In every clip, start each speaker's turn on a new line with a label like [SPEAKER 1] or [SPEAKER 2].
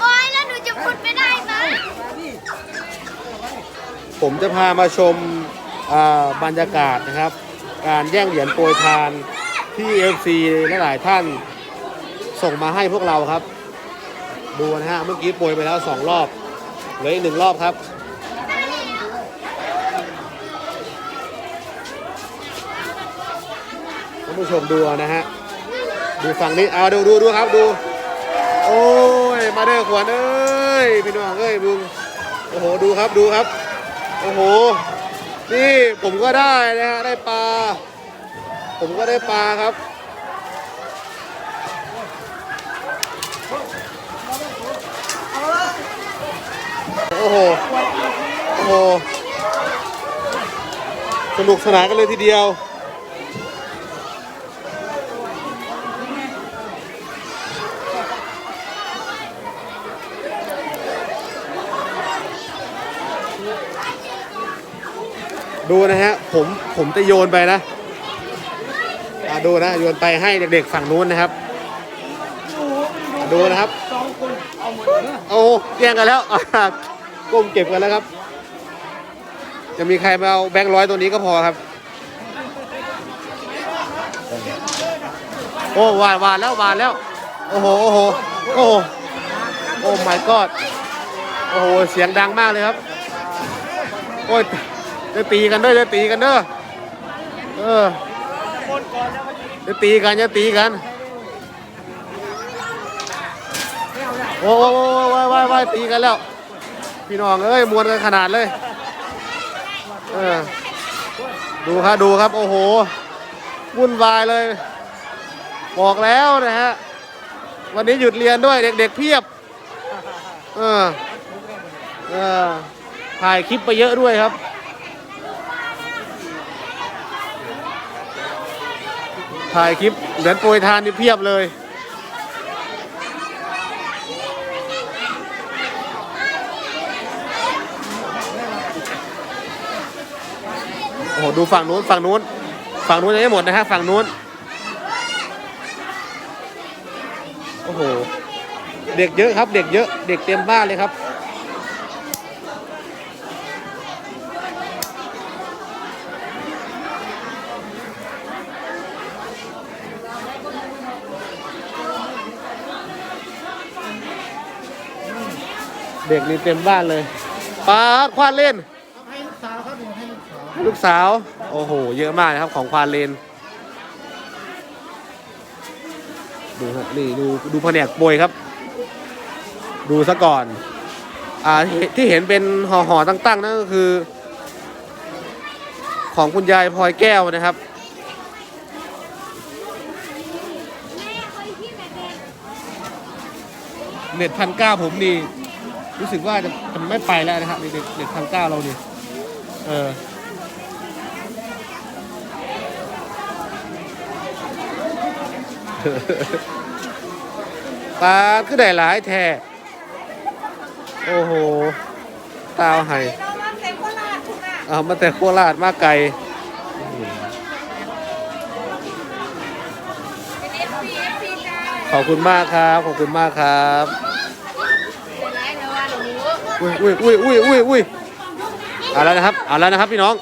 [SPEAKER 1] โอ้ยแล้วหนูจะพูดไม่ได้นะ
[SPEAKER 2] ผมจะพามาชมอ่าบรรยากาศนะครับ การแย่งเหรียญโปรยทานที่ FC หลายๆท่านส่งมาให้พวกเราครับ ดูนะฮะเมื่อกี้โปรยไปแล้ว2รอบเหลืออีกหนึ่งรอบครับ ท่านผู้ชมดูเอานะฮะ ดูฝั่งนี้เอาดูดูดูครับดู โอ้ ยมาเด้อขวัญเอ้ยพี่น้องเอ้ยบุงโอ้โหดูครับดูครับโอ้โหนี่ผมก็ได้นะฮะได้ปลาผมก็ได้ปลาครับโอ้โหโอ้โหสนุกสนานกันเลยทีเดียว ดูนะฮะผมผมจะโยนไปนะอะดูนะโยนไปให้เด็กๆฝั่งนู้นนะครับ ดูนะครับโอ้โหแย่งกันแล้วก้มเก็บกันแล้วครับ จะมีใครมาเอาแบงค์ร้อยตัวนี้ก็พอครับ โอ้หวานหวานแล้วหวานแล้ว โอ้โหโอ้โหโอ้โหโอ้ my god โอ้โหเสียงดังมากเลยครับ โอ้ย จะตีกันเด้อจะตีกันเด้อเออจะตีกันจะตีกันโอ้โหโอ้โหโอ้โอ้โอ้ตีกันแล้ว พี่น้องเอ้ยมวนกันขนาดเลยเออดูครับดูครับ โอ้โหวุ่นวายเลย บอกแล้วนะฮะ วันนี้หยุดเรียนด้วยเด็กๆเพียบ เออเออถ่ายคลิปไปเยอะด้วยครับ ถ่ายคลิปเหมือนโปรยทานนี่เพียบเลย โอ้โห ดูฝั่งนู้น ฝั่งนู้น ฝั่งนู้นยังไม่หมดนะฮะ ฝั่งนู้น โอ้โห เด็กเยอะครับ เด็กเยอะ เด็กเต็มบ้านเลยครับ เด็กนี่เต็มบ้านเลยปลาควานเล่น
[SPEAKER 3] ให้ลูกสาวครับเนี่ยให้ลูกสาว
[SPEAKER 2] ลูกสาว โอ้โห เยอะมากนะครับของควานเลนดูฮะนี่ดูดูแผนกโปรยครับ ดูซะก่อน อ่าที่ที่เห็นเป็นห่อห่อๆตั้งๆนั่นก็คือ ของคุณยายพลอยแก้วนะครับ เน็ตพันเก้าผมนี่ รู้สึกว่าจะจะไม่ไปแล้วนะครับเน็ตเน็ตพันเก้าเรานี่เออปลาคือได้หลายแท้โอ้โห ตาวไห้เอามาแต่โคราชมาไกลขอบคุณมากครับ ขอบคุณมากครับ อุ้ยอุ้ยอุ้ยอุ้ยอุ้ยอุ้ยเอาแล้วนะครับเอาแล้วนะครับพี่น้อง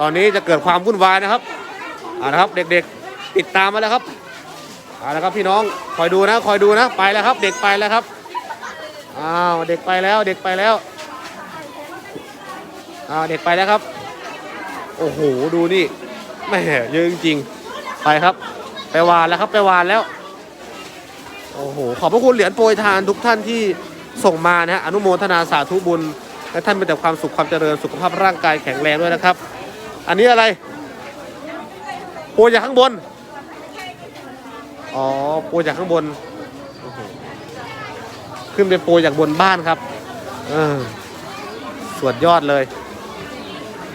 [SPEAKER 2] ตอนนี้จะเกิดความวุ่นวายนะครับเอาละครับเด็กๆติดตามมาแล้วครับเอาละครับพี่น้องคอยดูนะคอยดูนะไปแล้วครับ เด็กไปแล้วครับอ้าวเด็กไปแล้วเด็กไปแล้วอ้าวเด็กไปแล้วครับ โอ้โหดูนี่แม่เยอะจริงๆไปครับ ไปวานแล้วครับไปวานแล้วโอ้โหขอบพระคุณเหรียญโปรยทานทุกท่านที่ ส่งมานะฮะอนุโมทนาสาธุบุญและท่านเป็นแต่ความสุขความเจริญสุขภาพร่างกายแข็งแรงด้วยนะครับ อันนี้อะไรโปรยจากข้างบน อ๋อโปรยจากข้างบน ขึ้นไปโปรยจากบนบ้านครับ เออสวดยอดเลย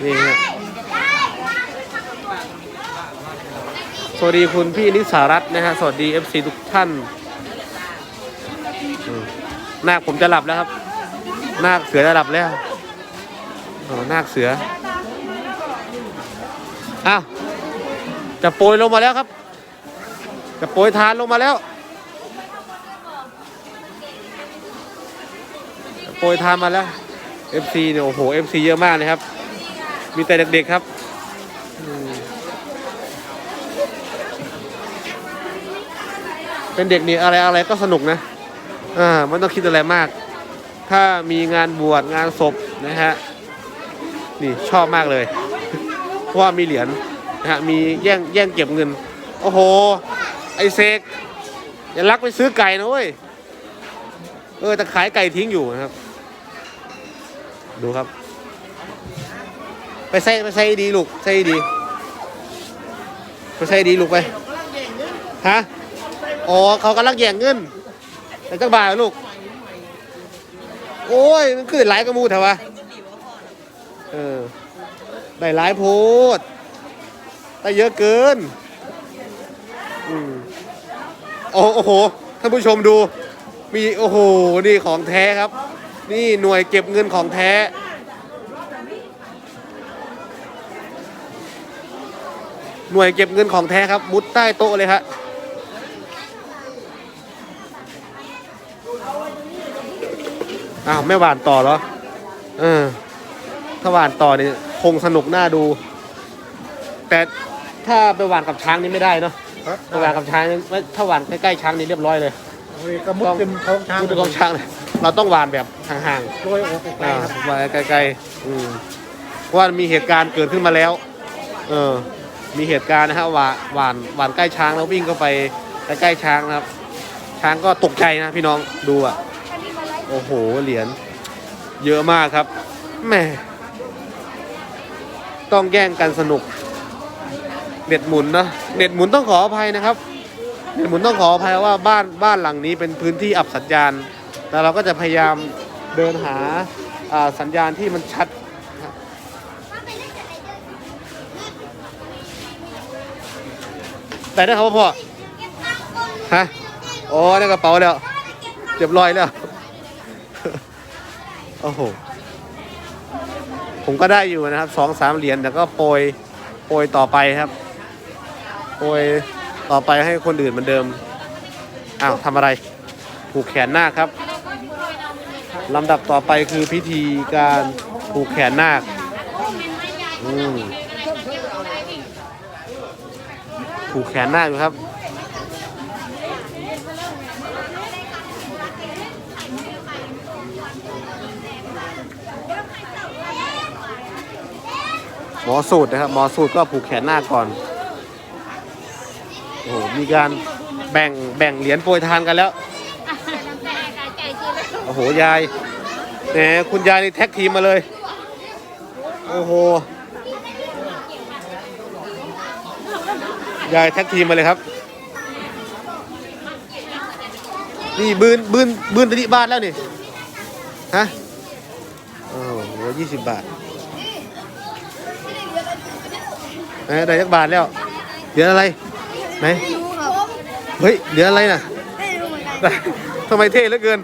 [SPEAKER 2] นี่ฮะสวัสดีคุณพี่นิสารัตน์นะฮะ สวัสดี FC ทุกท่าน นาคผมจะหลับแล้วครับ นาคเสือจะหลับแล้วอ๋อนาคเสืออ้าวจะโปรยลงมาแล้วครับ จะโปรยทานลงมาแล้วโปรยทานมาแล้ว FC เนี่ยโอ้โห FC เยอะมากเลยครับ มีแต่เด็กๆครับเป็นเด็กนี่อะไรอะไรก็สนุกนะ อ่าไม่ต้องคิดอะไรมาก ถ้ามีงานบวชงานศพนะฮะนี่ชอบมากเลยเพราะว่ามีเหรียญนะฮะมีแย่งแย่งเก็บเงิน โอ้โห ไอเซกอย่าลักไปซื้อไก่นะเว้ยเออแต่ขายไก่ทิ้งอยู่นะครับ ดูครับ ไปใส่ไปใส่ดีลูกใส่ดีไปใส่ดีลูกไปฮะอ๋อเขากำลังแย่งเงิน แต่จักบาทลูก โอ้ย มันขึ้นหลายกระมูเถอะวะเออได้หลายโพดได้เยอะเกินอืมโอ้โอ้โหท่านผู้ชมดู มีโอ้โหนี่ของแท้ครับ นี่หน่วยเก็บเงินของแท้หน่วยเก็บเงินของแท้ครับ มุดใต้โต๊ะเลยครั อ้าวไม่หวานต่อเหรอเออถ้าหวานต่อนี่คงสนุกน่าดู แต่ถ้าไปหวานกับช้างนี่ไม่ได้เนาะ
[SPEAKER 3] ครับ
[SPEAKER 2] ไปหวานกับช้างนี่ไม่ถ้าหวานใกล้ๆช้างนี่เรียบร้อยเลย
[SPEAKER 3] โอ้ยกระมุดเป็นท้องช้าง
[SPEAKER 2] มุดเป็นของช้างเลยเราต้องหวานแบบห่าง
[SPEAKER 3] โรยอก
[SPEAKER 2] ๆ
[SPEAKER 3] ไกล
[SPEAKER 2] อ่า
[SPEAKER 3] ครับ
[SPEAKER 2] หวานไกลๆอืมเพราะว่ามีเหตุการณ์เกิดขึ้นมาแล้ว เออ มีเหตุการณ์นะฮะหวานหวานหวานใกล้ช้างแล้ววิ่งเข้าไปใกล้ๆช้างนะครับ ช้างก็ตกใจนะพี่น้องดูอะ โอ้โห เหรียญเยอะมากครับแหม่ต้องแย่งกันสนุก เน็ตหมุนนะเน็ตหมุนต้องขออภัยนะครับ เน็ตหมุนต้องขออภัยว่าบ้านบ้านหลังนี้เป็นพื้นที่อับสัญญาณ แต่เราก็จะพยายามเดินหาสัญญาณที่มันชัดแต่ได้ครับพ่อฮะโอ้ในกระเป๋าแล้วเรียบร้อยแล้ว โอ้โห ผมก็ได้อยู่นะครับสองสามเหรียญแต่ก็โปรยโปรยต่อไปครับโปรยต่อไปให้คนอื่นเหมือนเดิม อ้าวทำอะไร ผูกแขนหน้าครับลำดับต่อไปคือพิธีการผูกแขนนาคผูกแขนนาคอยู่ครับ อสูตรนะครับหมอสูตรก็ผูกแขนหน้าก่อนโอ้โหมีการแบ่งแบ่งเหรียญโปรยทานกันแล้วโอ้โหยายแหมคุณยายนี่แท็กทีมมาเลย โอ้โหยายแท็กทีมมาเลยครับ นี่บืนบืนบืนตะลิบาทแล้วนี่ฮะโอ้โหยี่สิบบาท ไหนได้จักบาทแล้ว เหลืออะไรไหนเฮ้ยเหลืออะไรน่ะทำไมเท่เหลือเกิน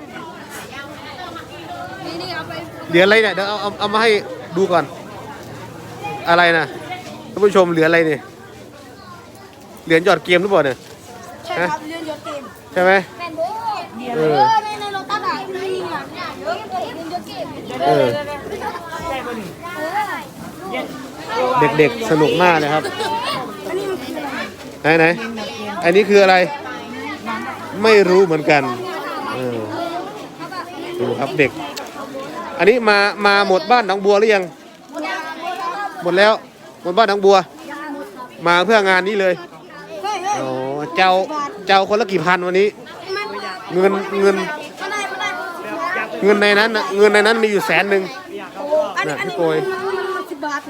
[SPEAKER 2] เหลืออะไรเนี่ยเดี๋ยวเอาเอาเอามาให้ดูก่อน อะไรนะท่านผู้ชมเหลืออะไรเนี่ยเหรียญหยอดเกมหรือเปล่าเนี่ย
[SPEAKER 1] ใช่ครับเรียนยศเกม
[SPEAKER 2] ใช่ไหม
[SPEAKER 1] แมนโบ
[SPEAKER 2] เอ
[SPEAKER 1] เอ
[SPEAKER 2] อ
[SPEAKER 1] อในในโรตัสอะในยิงอะเนี่ยเยอะเรียนยศเกม
[SPEAKER 2] เออ เด็กๆสนุกมากเลยครับ
[SPEAKER 1] อันนี้มันคืออะไร
[SPEAKER 2] ไหนไหนอันนี้คืออะไร ไม่รู้เหมือนกันเออดูครับเด็ก อันนี้มามาหมดบ้านหนองบัวหรือยัง หมดแล้วหมดบ้านหนองบัว มาเพื่องานนี้เลย
[SPEAKER 1] เฮ้ยเฮ้ย
[SPEAKER 2] โอ้เจ้าเจ้าคนละกี่พันวันนี้ เงินเงิน
[SPEAKER 1] ไม่ได้ไม่ได้
[SPEAKER 2] เงินในนั้นน่ะเงินในนั้นมีอยู่แสนหนึ่ง
[SPEAKER 1] อันนี้
[SPEAKER 2] น่ะ
[SPEAKER 1] อัน
[SPEAKER 2] พี่
[SPEAKER 1] นี้
[SPEAKER 2] โกย
[SPEAKER 1] มันสิบบาท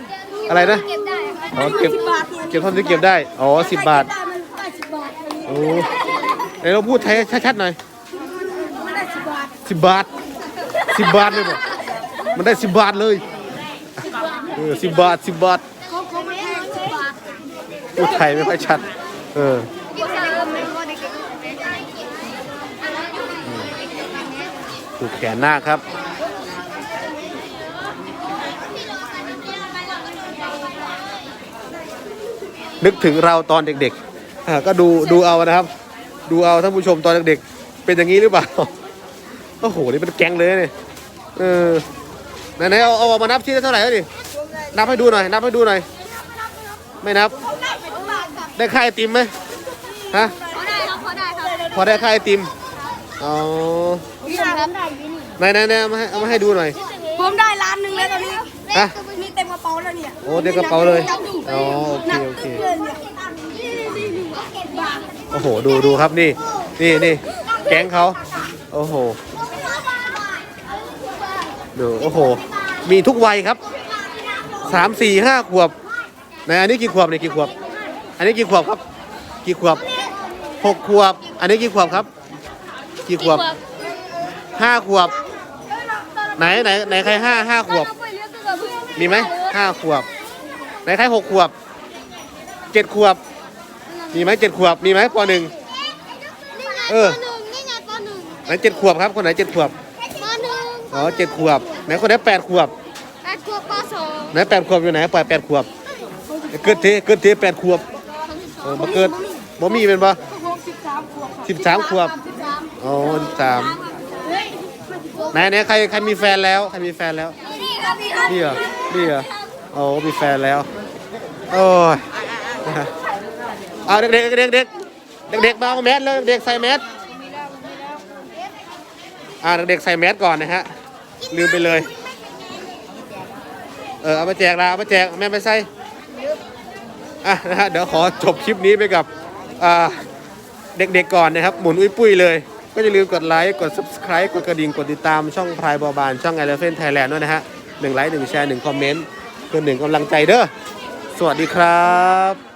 [SPEAKER 2] อะไรนะ
[SPEAKER 1] เก็บได้
[SPEAKER 2] อ๋อเก็บ
[SPEAKER 1] สิบบาท
[SPEAKER 2] เก็บเท่าที่เก็บได้ อ๋อสิบบาท
[SPEAKER 1] ได้มันได้สิบบาท
[SPEAKER 2] โอ้ไหนเราพูดไทยชัดๆหน่อย
[SPEAKER 1] มันได้สิบบาท
[SPEAKER 2] สิบบาทสิบบาทเลยบ่มันได้สิบบาทเลยเออสิบบาทสิบบาท
[SPEAKER 1] เขาเขาไม่ให้สิบบาท
[SPEAKER 2] พูดไทยไม่ค่อยชัด เออ
[SPEAKER 1] กินอะไรก็ไม่รู้เด็ก
[SPEAKER 2] ผูกแขนหน้าครับ นึกถึงเราตอนเด็กๆอ่าก็ดูดูเอานะครับ ดูเอาท่านผู้ชมตอนเด็กๆเป็นอย่างนี้หรือเปล่าโอ้โหนี่เป็นแก๊งเลยเนี่ยเออไหนไหนเอาเอาเอามานับชิ้นละเท่าไหร่แล้วดินับให้ดูหน่อยนับให้ดูหน่อย ไม่นับ ได้ค่าไอติมไหมฮะ
[SPEAKER 1] เขาได้ครับเขาได้ครับ
[SPEAKER 2] พอได้ค่าไอติมอ๋อ
[SPEAKER 1] พี่ครับได้ยิน
[SPEAKER 2] ไหนไหนไหนเอามาให้เอามาให้ดูหน่อย
[SPEAKER 1] ผมได้ล้านหนึ่งแล้วตอนนี้
[SPEAKER 2] ฮะ
[SPEAKER 1] มีเต็มกระเป๋าแล้วเนี่ย
[SPEAKER 2] โอ้เด็กกระเป๋าเลย อ๋อโอเคโอเค
[SPEAKER 1] เลยเนี่ยบาท
[SPEAKER 2] โอ้โหดูดูครับนี่นี่นี่แก๊งเขาโอ้โหดูโอ้โห มีทุกวัยครับสามสี่ห้าขวบไหนอันนี้กี่ขวบเนี่ยกี่ขวบ อันนี้กี่ขวบครับ กี่ขวบหกขวบ อันนี้กี่ขวบครับ กี่ขวบห้าขวบ ไหนไหนไหนใครห้าห้าขวบ มีไหมห้าขวบ ไหนใครหกขวบเจ็ดขวบ มีไหมเจ็ดขวบ มีไหมปหนึ่ง เออ
[SPEAKER 1] หนึ่งนี่ไงปหนึ่ง
[SPEAKER 2] ไหนเจ็ดขวบครับ คนไหนเจ็ดขวบ
[SPEAKER 1] ปหนึ่ง
[SPEAKER 2] อ๋อเจ็ดขวบ ไหนคนไหนแปดขวบ
[SPEAKER 1] แปดขวบปสอง
[SPEAKER 2] ไหนแปดขวบอยู่ไหนปล่อยแปดขวบ เกิดทีเกิดทีแปดขวบเออมาเกิดบ่มีเป็นปะ
[SPEAKER 1] หกสิบสามขวบครับ
[SPEAKER 2] สิบสามขวบ
[SPEAKER 1] สิบสาม
[SPEAKER 2] อ๋อสาม
[SPEAKER 1] เฮ้ย
[SPEAKER 2] ไหนไหนใครใครมีแฟนแล้ว ใครมีแฟนแล้ว
[SPEAKER 1] นี่ครับนี่ครับ
[SPEAKER 2] นี่เหรอ นี่เหรอ โอ้มีแฟนแล้ว โอ้ยเอาเด็กเด็กเด็กเด็กเด็กเด็กมาเอาแมสเลยเด็กใส่แมสอ่าเด็กใส่แมสก่อนนะฮะ ลืมไปเลย เออเอามาแจกละเอามาแจกแม่ไปใส่อะนะฮะเดี๋ยวขอจบคลิปนี้ไปกับอ่าเด็กๆก่อนนะครับ หมุนอุ้ยปุ้ยเลย ก็อย่าลืมกดไลค์กด subscribe กดกระดิ่งกดติดตามช่องพรายบอบานช่องไอเลฟเฟนไทยแลนด์ด้วยนะฮะหนึ่งไลค์หนึ่งแชร์หนึ่งคอมเมนต์ เพื่อหนึ่งกำลังใจเด้อสวัสดีครับ